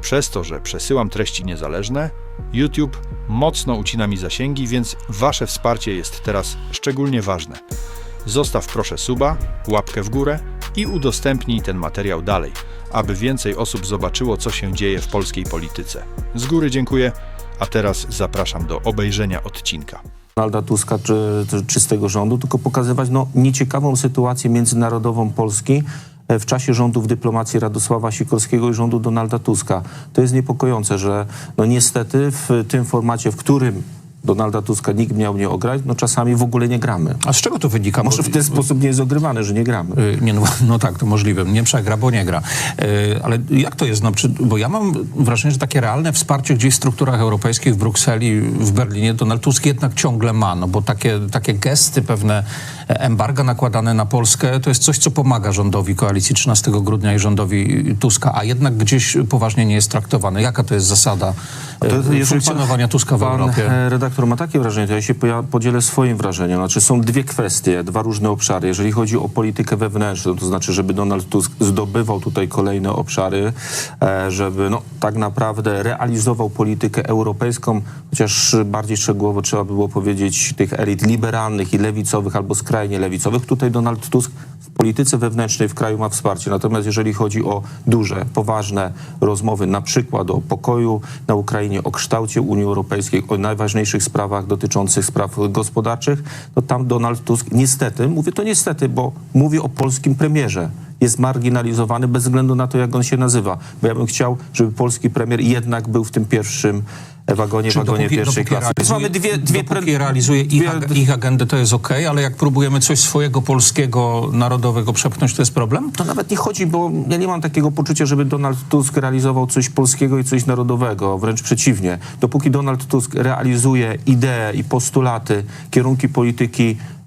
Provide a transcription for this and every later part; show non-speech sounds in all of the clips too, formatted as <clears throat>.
Przez to, że przesyłam treści niezależne, YouTube mocno ucina mi zasięgi, więc Wasze wsparcie jest teraz szczególnie ważne. Zostaw proszę suba, łapkę w górę i udostępnij ten materiał dalej, aby więcej osób zobaczyło, co się dzieje w polskiej polityce. Z góry dziękuję, a teraz zapraszam do obejrzenia odcinka. Donalda Tuska czy, czy, z tego rządu, tylko pokazywać no, nieciekawą sytuację międzynarodową Polski w czasie rządów dyplomacji Radosława Sikorskiego i rządu Donalda Tuska. To jest niepokojące, że no, niestety w tym formacie, w którym Donalda Tuska nikt miał nie ograć, no czasami w ogóle nie gramy. A z czego to wynika? Może w ten sposób nie jest ogrywane, że nie gramy. Y, Nie, no, <laughs> no tak, to możliwe. Nie przegra, bo nie gra. Y, Ale jak to jest? No, czy, bo ja mam wrażenie, że takie realne wsparcie gdzieś w strukturach europejskich, w Brukseli, w Berlinie, Donald Tusk jednak ciągle ma, no bo takie, takie gesty, pewne embarga nakładane na Polskę, to jest coś, co pomaga rządowi koalicji 13 grudnia i rządowi Tuska, a jednak gdzieś poważnie nie jest traktowane. Jaka to jest zasada To, y, funkcjonowania Tuska w pan Europie? e, redaktor ma takie wrażenie, to ja się podzielę swoim wrażeniem. Znaczy są dwie kwestie, dwa różne obszary. Jeżeli chodzi o politykę wewnętrzną, to znaczy, żeby Donald Tusk zdobywał tutaj kolejne obszary, e, żeby no, tak naprawdę realizował politykę europejską, chociaż bardziej szczegółowo trzeba by było powiedzieć tych elit liberalnych i lewicowych albo skrajnie lewicowych. Tutaj Donald Tusk w polityce wewnętrznej w kraju ma wsparcie. Natomiast jeżeli chodzi o duże, poważne rozmowy, na przykład o pokoju na Ukrainie, o kształcie Unii Europejskiej, o najważniejszych sprawach dotyczących spraw gospodarczych, to tam Donald Tusk niestety, mówię to niestety, bo mówię o polskim premierze, jest marginalizowany bez względu na to, jak on się nazywa. Bo ja bym chciał, żeby polski premier jednak był w tym pierwszym wagonie, Czy wagonie dopóki- pierwszej dopóki klasy. Więc mamy dwie, dwie dopóki realizuje ich, dwie- ag- ich agendę, to jest okej, ale jak próbujemy coś swojego polskiego, narodowego przepchnąć, to jest problem? To nawet nie chodzi, bo ja nie mam takiego poczucia, żeby Donald Tusk realizował coś polskiego i coś narodowego, wręcz przeciwnie. Dopóki Donald Tusk realizuje idee i postulaty, kierunki polityki e,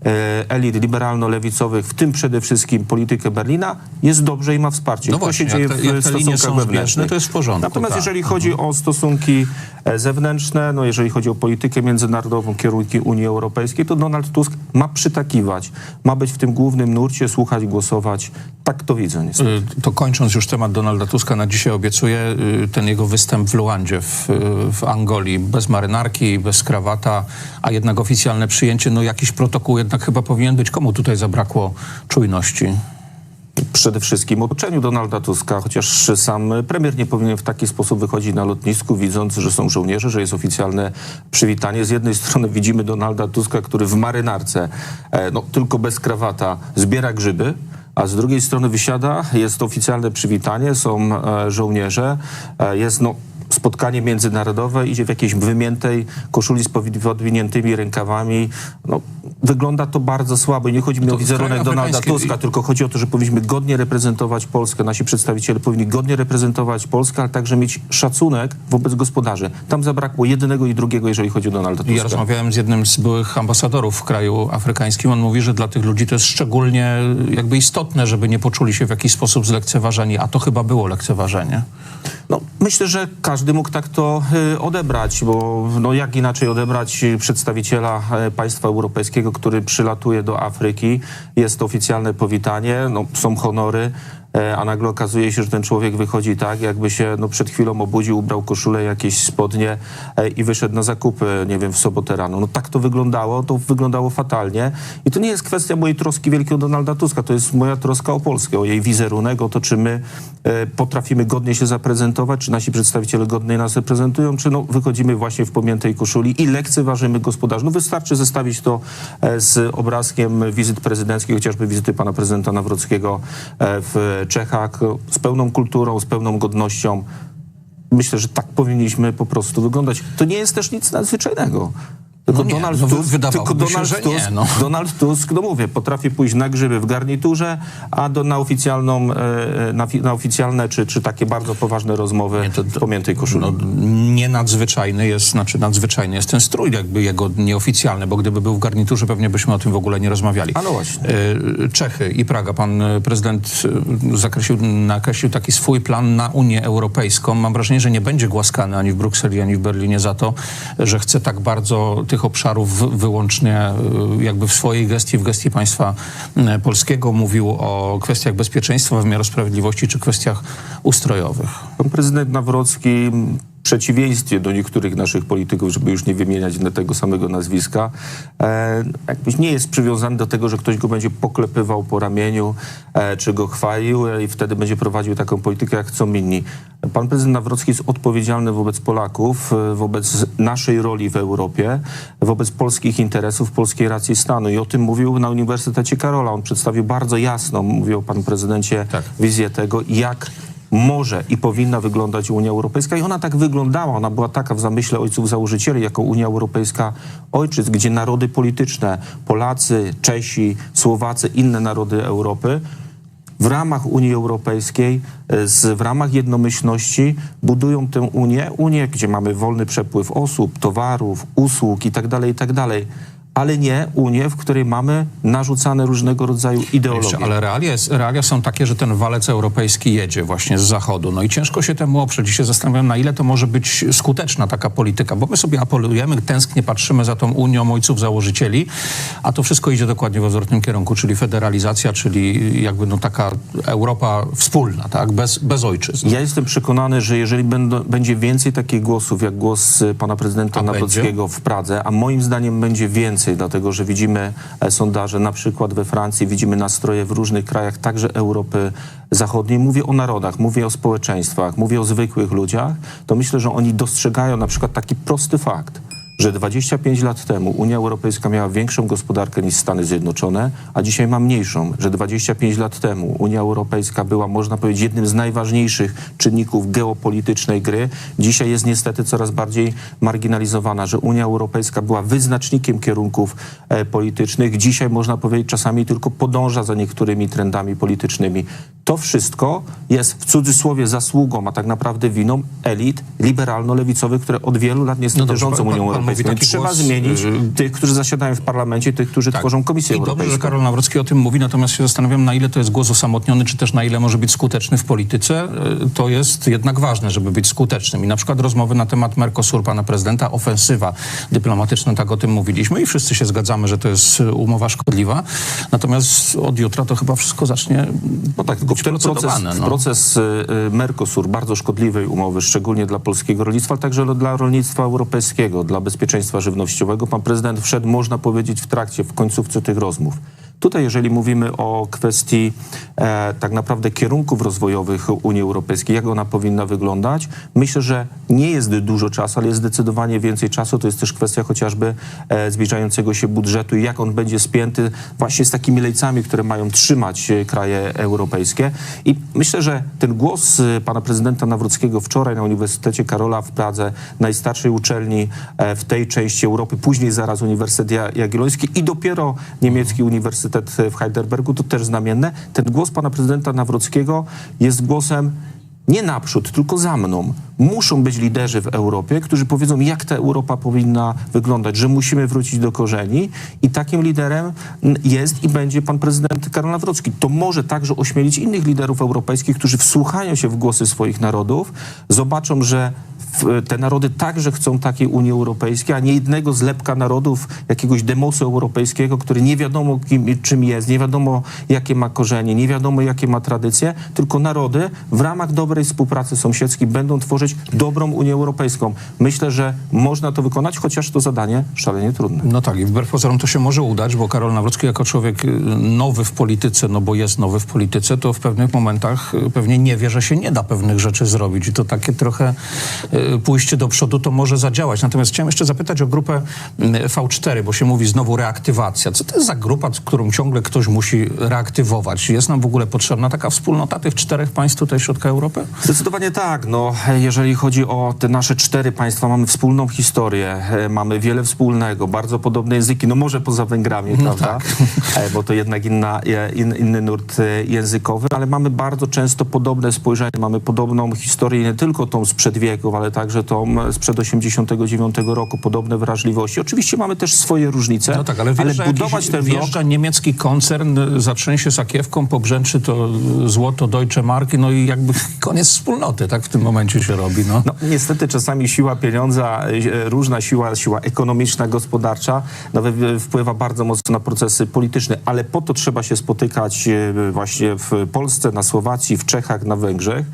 elit liberalno-lewicowych, w tym przede wszystkim politykę Berlina, jest dobrze i ma wsparcie. No to właśnie, się dzieje te- w te stosunkach wewnętrznych. to jest w porządku, Natomiast tak. jeżeli chodzi o stosunki e, zewnętrzne, no jeżeli chodzi o politykę międzynarodową, kierunki Unii Europejskiej, to Donald Tusk ma przytakiwać, ma być w tym głównym nurcie, słuchać, głosować. Tak to widzę niestety. Y, To kończąc już temat Donalda Tuska, na dzisiaj obiecuję y, ten jego występ w Luandzie, w, y, w Angolii, bez marynarki, bez krawata, a jednak oficjalne przyjęcie, no jakiś protokół jednak chyba powinien być. Komu tutaj zabrakło czujności? przede wszystkim otoczeniu Donalda Tuska, chociaż sam premier nie powinien w taki sposób wychodzić na lotnisku, widząc, że są żołnierze, że jest oficjalne przywitanie. Z jednej strony widzimy Donalda Tuska, który w marynarce, e, no, tylko bez krawata, zbiera grzyby, a z drugiej strony wysiada, jest oficjalne przywitanie, są e, żołnierze, e, jest no, spotkanie międzynarodowe, idzie w jakiejś wymiętej koszuli z podwiniętymi rękawami. No, wygląda to bardzo słabo i nie chodzi mi To o wizerunek Donalda Tuska, tylko chodzi o to, że powinniśmy godnie reprezentować Polskę, nasi przedstawiciele powinni godnie reprezentować Polskę, ale także mieć szacunek wobec gospodarzy. Tam zabrakło jednego i drugiego, jeżeli chodzi o Donalda Tuska. Ja rozmawiałem z jednym z byłych ambasadorów w kraju afrykańskim. On mówi, że dla tych ludzi to jest szczególnie jakby istotne, żeby nie poczuli się w jakiś sposób zlekceważeni, a to chyba było lekceważenie. No, myślę, że każdy mógł tak to y, odebrać, bo no, jak inaczej odebrać przedstawiciela y, państwa europejskiego, który przylatuje do Afryki, jest to oficjalne powitanie, no, są honory, e, a nagle okazuje się, że ten człowiek wychodzi tak, jakby się no, przed chwilą obudził, ubrał koszulę, jakieś spodnie e, i wyszedł na zakupy, nie wiem, w sobotę rano. No tak to wyglądało, to wyglądało fatalnie i to nie jest kwestia mojej troski wielkiego Donalda Tuska, to jest moja troska o Polskę, o jej wizerunek, o to, czy my e, potrafimy godnie się zaprezentować, czy nasi przedstawiciele godnie nas reprezentują, czy no, wychodzimy właśnie w pomiętej koszuli i lekceważymy gospodarzy. No wystarczy zestawić to e, z obrazkiem wizyt prezydenckich, chociażby wizyty pana prezydenta Nawrockiego e, w Czechach, z pełną kulturą, z pełną godnością. Myślę, że tak powinniśmy po prostu wyglądać. To nie jest też nic nadzwyczajnego. Tylko No nie, Donald no Tusk, tylko się, Donald nie, Tusk, no. <laughs> Donald Tusk, no mówię, potrafi pójść na grzyby w garniturze, a do, na oficjalną, e, na, fi- na oficjalne czy, czy takie bardzo poważne rozmowy Nie, to- w pomiętej koszuli. No, nie nadzwyczajny jest, znaczy nadzwyczajny jest ten strój, jakby jego nieoficjalny, bo gdyby był w garniturze, pewnie byśmy o tym w ogóle nie rozmawiali. A no właśnie. E, Czechy i Praga. Pan e, prezydent e, zakreślił, nakreślił taki swój plan na Unię Europejską. Mam wrażenie, że nie będzie głaskany ani w Brukseli, ani w Berlinie za to, że chce tak bardzo tych obszarów wy- wyłącznie y, jakby w swojej gestii, w gestii państwa y, polskiego. Mówił o kwestiach bezpieczeństwa, wymiaru sprawiedliwości czy kwestiach ustrojowych. Pan prezydent Nawrocki przeciwieństwie do niektórych naszych polityków, żeby już nie wymieniać tego samego nazwiska, e, jakbyś nie jest przywiązany do tego, że ktoś go będzie poklepywał po ramieniu, e, czy go chwalił e, i wtedy będzie prowadził taką politykę, jak chcą inni. Pan prezydent Nawrocki jest odpowiedzialny wobec Polaków, e, wobec naszej roli w Europie, wobec polskich interesów, polskiej racji stanu. I o tym mówił na Uniwersytecie Karola. On przedstawił bardzo jasno, mówił pan prezydencie, Tak. wizję tego, jak może i powinna wyglądać Unia Europejska i ona tak wyglądała, ona była taka w zamyśle ojców założycieli, jako Unia Europejska ojczyc, gdzie narody polityczne, Polacy, Czesi, Słowacy, inne narody Europy w ramach Unii Europejskiej, e, z, w ramach jednomyślności budują tę Unię, Unię, gdzie mamy wolny przepływ osób, towarów, usług itd., itd., ale nie Unię, w której mamy narzucane różnego rodzaju ideologie. Jeszcze, ale realia, jest, realia są takie, że ten walec europejski jedzie właśnie z zachodu. No i ciężko się temu oprzeć. I się zastanawiam, na ile to może być skuteczna taka polityka, bo my sobie apelujemy, tęsknie patrzymy za tą Unią ojców założycieli, a to wszystko idzie dokładnie w odwrotnym kierunku, czyli federalizacja, czyli jakby no taka Europa wspólna, tak, bez, bez ojczyzn. Ja jestem przekonany, że jeżeli będą, będzie więcej takich głosów, jak głos pana prezydenta A Nawrockiego w Pradze, a moim zdaniem będzie więcej, dlatego że widzimy e, sondaże na przykład we Francji, widzimy nastroje w różnych krajach, także Europy Zachodniej. Mówię o narodach, mówię o społeczeństwach, mówię o zwykłych ludziach, to myślę, że oni dostrzegają na przykład taki prosty fakt, że 25 lat temu Unia Europejska miała większą gospodarkę niż Stany Zjednoczone, a dzisiaj ma mniejszą. Że 25 lat temu Unia Europejska była, można powiedzieć, jednym z najważniejszych czynników geopolitycznej gry. Dzisiaj jest niestety coraz bardziej marginalizowana. Że Unia Europejska była wyznacznikiem kierunków e, politycznych. Dzisiaj, można powiedzieć, czasami tylko podąża za niektórymi trendami politycznymi. To wszystko jest w cudzysłowie zasługą, a tak naprawdę winą elit liberalno-lewicowych, które od wielu lat niestety No dobrze, rządzą pan- Unią pan mówi taki Trzeba głos, zmienić y- tych, którzy zasiadają w parlamencie, tych, którzy tworzą Komisję I dobrze, Europejską. że Karol Nawrocki o tym mówi, natomiast się zastanawiam, na ile to jest głos osamotniony, czy też na ile może być skuteczny w polityce. E, To jest jednak ważne, żeby być skutecznym. I na przykład rozmowy na temat Mercosur pana prezydenta, ofensywa dyplomatyczna, tak o tym mówiliśmy i wszyscy się zgadzamy, że to jest e, umowa szkodliwa. Natomiast od jutra to chyba wszystko zacznie No tak, tylko być w ten proces, no. proces y, y, Mercosur, bardzo szkodliwej umowy, szczególnie dla polskiego rolnictwa, ale także dla rolnictwa europejskiego, dla bezpieczeństwa żywnościowego, pan prezydent wszedł, można powiedzieć, w trakcie, w końcówce tych rozmów. Tutaj, jeżeli mówimy o kwestii e, tak naprawdę kierunków rozwojowych Unii Europejskiej, jak ona powinna wyglądać, myślę, że nie jest dużo czasu, ale jest zdecydowanie więcej czasu. To jest też kwestia chociażby e, zbliżającego się budżetu i jak on będzie spięty właśnie z takimi lejcami, które mają trzymać e, kraje europejskie. I myślę, że ten głos e, pana prezydenta Nawrockiego wczoraj na Uniwersytecie Karola w Pradze, najstarszej uczelni e, w tej części Europy, później zaraz Uniwersytet Ja- Jagielloński i dopiero niemiecki Uniwersytet w Heidelbergu, to też znamienne. Ten głos pana prezydenta Nawrockiego jest głosem nie naprzód, tylko za mną. Muszą być liderzy w Europie, którzy powiedzą, jak ta Europa powinna wyglądać, że musimy wrócić do korzeni i takim liderem jest i będzie pan prezydent Karol Nawrocki. To może także ośmielić innych liderów europejskich, którzy wsłuchają się w głosy swoich narodów, zobaczą, że te narody także chcą takiej Unii Europejskiej, a nie jednego zlepka narodów, jakiegoś demosu europejskiego, który nie wiadomo kim, czym jest, nie wiadomo jakie ma korzenie, nie wiadomo jakie ma tradycje, tylko narody w ramach dobrej współpracy sąsiedzkiej będą tworzyć dobrą Unię Europejską. Myślę, że można to wykonać, chociaż to zadanie szalenie trudne. No tak, i wbrew pozorom to się może udać, bo Karol Nawrocki jako człowiek y, nowy w polityce, no bo jest nowy w polityce, to w pewnych momentach y, pewnie nie wie, że się nie da pewnych rzeczy zrobić. I to takie trochę y, pójście do przodu to może zadziałać. Natomiast chciałem jeszcze zapytać o grupę y, V4, bo się mówi znowu reaktywacja. Co to jest za grupa, którą ciągle ktoś musi reaktywować? Jest nam w ogóle potrzebna taka wspólnota tych czterech państw tutaj środka Europy? Zdecydowanie tak. No, jeżeli chodzi o te nasze cztery państwa, mamy wspólną historię, e, mamy wiele wspólnego, bardzo podobne języki, no może poza Węgrami, prawda? <laughs> E, Bo to jednak inna, e, in, inny nurt językowy, ale mamy bardzo często podobne spojrzenie, mamy podobną historię, nie tylko tą sprzed wieków, ale ale także tą sprzed 89 roku, podobne wrażliwości. Oczywiście mamy też swoje różnice, No tak, ale, wjeżdża budować jakiś, ten blok... niemiecki koncern, y, zatrzęsie sakiewką, pobrzęczy to złoto Deutsche Marki, no i jakby <laughs> koniec wspólnoty, tak w tym momencie się robi, no. No, niestety czasami siła pieniądza, e, różna siła, siła ekonomiczna, gospodarcza, no, wpływa bardzo mocno na procesy polityczne, ale po to trzeba się spotykać e, właśnie w Polsce, na Słowacji, w Czechach, na Węgrzech,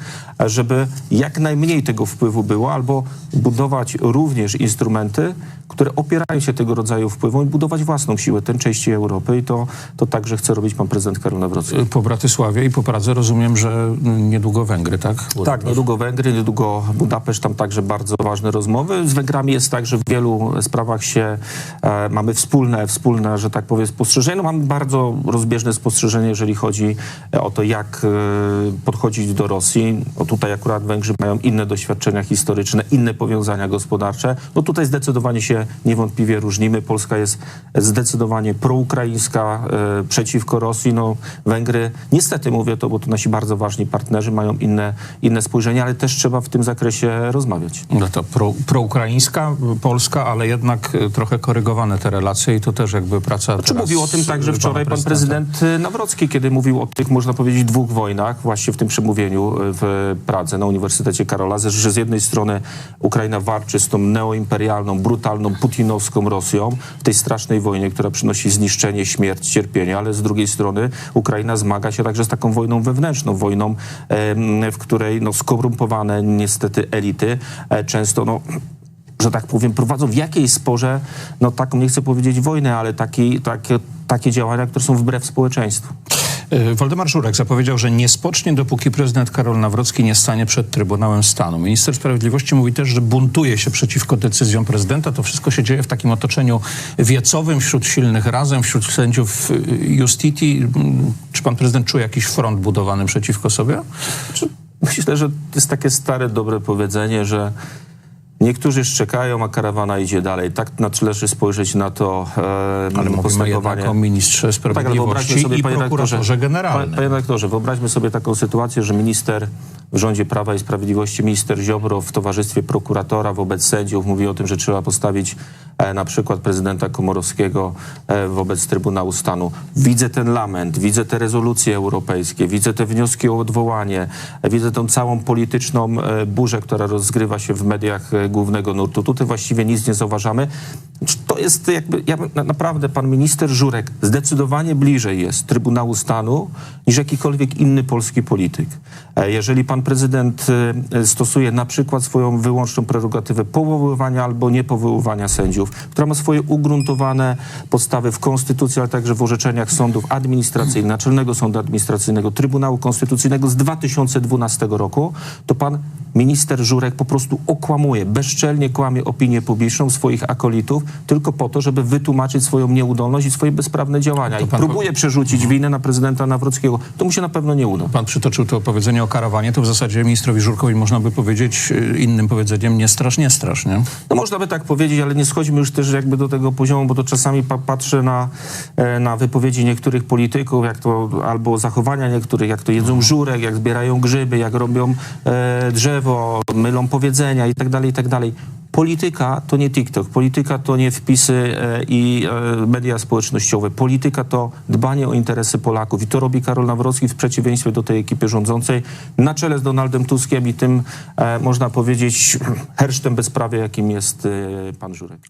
e, żeby jak najmniej tego wpływu było, albo budować również instrumenty, które opierają się tego rodzaju wpływom i budować własną siłę tej części Europy i to, to także chce robić pan prezydent Karol Nawrocki. Y, Po Bratysławie i po Pradze rozumiem, że y, niedługo Węgry, tak? Tak, niedługo Węgry, niedługo Budapeszt, tam także bardzo ważne rozmowy. Z Węgrami jest tak, że w wielu sprawach się e, mamy wspólne, wspólne, że tak powiem, spostrzeżenie. No, mamy bardzo rozbieżne spostrzeżenie, jeżeli chodzi e, o to, jak e, podchodzić do Rosji. No, tutaj akurat Węgrzy mają inne doświadczenia historyczne, inne powiązania gospodarcze. No tutaj zdecydowanie się niewątpliwie różnimy. Polska jest zdecydowanie proukraińska, e, przeciwko Rosji. No, Węgry, niestety mówię to, bo to nasi bardzo ważni partnerzy, mają inne, inne spojrzenie, ale też trzeba w tym zakresie rozmawiać. No to pro, proukraińska Polska, ale jednak y, trochę korygowane te relacje i to też jakby praca Czy teraz mówił o tym także pana wczoraj pan prezydent y, Nawrocki, kiedy mówił o tych, można powiedzieć, dwóch wojnach, właśnie w tym przemówieniu w Pradze na Uniwersytecie Karola, że z jednej strony Ukraina walczy z tą neoimperialną, brutalną, putinowską Rosją w tej strasznej wojnie, która przynosi zniszczenie, śmierć, cierpienie, ale z drugiej strony Ukraina zmaga się także z taką wojną wewnętrzną, wojną, w której no, skorumpowane niestety elity e, często no, że tak powiem, prowadzą w jakiejś sporze, no taką, nie chcę powiedzieć wojnę, ale taki, takie, takie działania, które są wbrew społeczeństwu. Y, Waldemar Żurek zapowiedział, że nie spocznie, dopóki prezydent Karol Nawrocki nie stanie przed Trybunałem Stanu. Minister Sprawiedliwości mówi też, że buntuje się przeciwko decyzjom prezydenta. To wszystko się dzieje w takim otoczeniu wiecowym, wśród silnych razem, wśród sędziów y, Justiti. Mm, Czy pan prezydent czuje jakiś front budowany przeciwko sobie? Myślę, że to jest takie stare, dobre powiedzenie, że niektórzy szczekają, a karawana idzie dalej. Tak należy spojrzeć na to e, Ale postępowanie. o ministrze Tak, ale wyobraźmy Sprawiedliwości sobie, i panie prokuratorze redaktorze, generalnym. Panie redaktorze, wyobraźmy sobie taką sytuację, że minister w rządzie Prawa i Sprawiedliwości, minister Ziobro w towarzystwie prokuratora wobec sędziów mówi o tym, że trzeba postawić e, na przykład prezydenta Komorowskiego e, wobec Trybunału Stanu. Widzę ten lament, widzę te rezolucje europejskie, widzę te wnioski o odwołanie, e, widzę tą całą polityczną burzę, która rozgrywa się w mediach głównego nurtu. Tutaj właściwie nic nie zauważamy. To jest jakby, ja naprawdę pan minister Żurek zdecydowanie bliżej jest Trybunału Stanu niż jakikolwiek inny polski polityk. E, Jeżeli pan prezydent e, stosuje na przykład swoją wyłączną prerogatywę powoływania albo niepowoływania sędziów, która ma swoje ugruntowane podstawy w Konstytucji, ale także w orzeczeniach sądów administracyjnych, Naczelnego Sądu Administracyjnego, Trybunału Konstytucyjnego z 2012 roku, to pan minister Żurek po prostu okłamuje, bezczelnie kłamie opinię publiczną swoich akolitów tylko po to, żeby wytłumaczyć swoją nieudolność i swoje bezprawne działania. I próbuje przerzucić winę na prezydenta Nawrockiego. To mu się na pewno nie uda. Pan przytoczył to powiedzenie o karawanie, to w zasadzie ministrowi Żurkowi można by powiedzieć y, innym powiedzeniem nie strasz, nie strasz, nie? No można by tak powiedzieć, ale nie schodźmy już też jakby do tego poziomu, bo to czasami pa patrzę na, e, na wypowiedzi niektórych polityków, jak to, albo zachowania niektórych, jak to jedzą żurek, jak zbierają grzyby, jak robią e, drzewo, mylą powiedzenia i tak Polityka to nie TikTok, polityka to nie wpisy e, i e, media społecznościowe. Polityka to dbanie o interesy Polaków i to robi Karol Nawrocki w przeciwieństwie do tej ekipy rządzącej na czele z Donaldem Tuskiem i tym, e, można powiedzieć, <clears throat> hersztem bezprawia, jakim jest pan Żurek.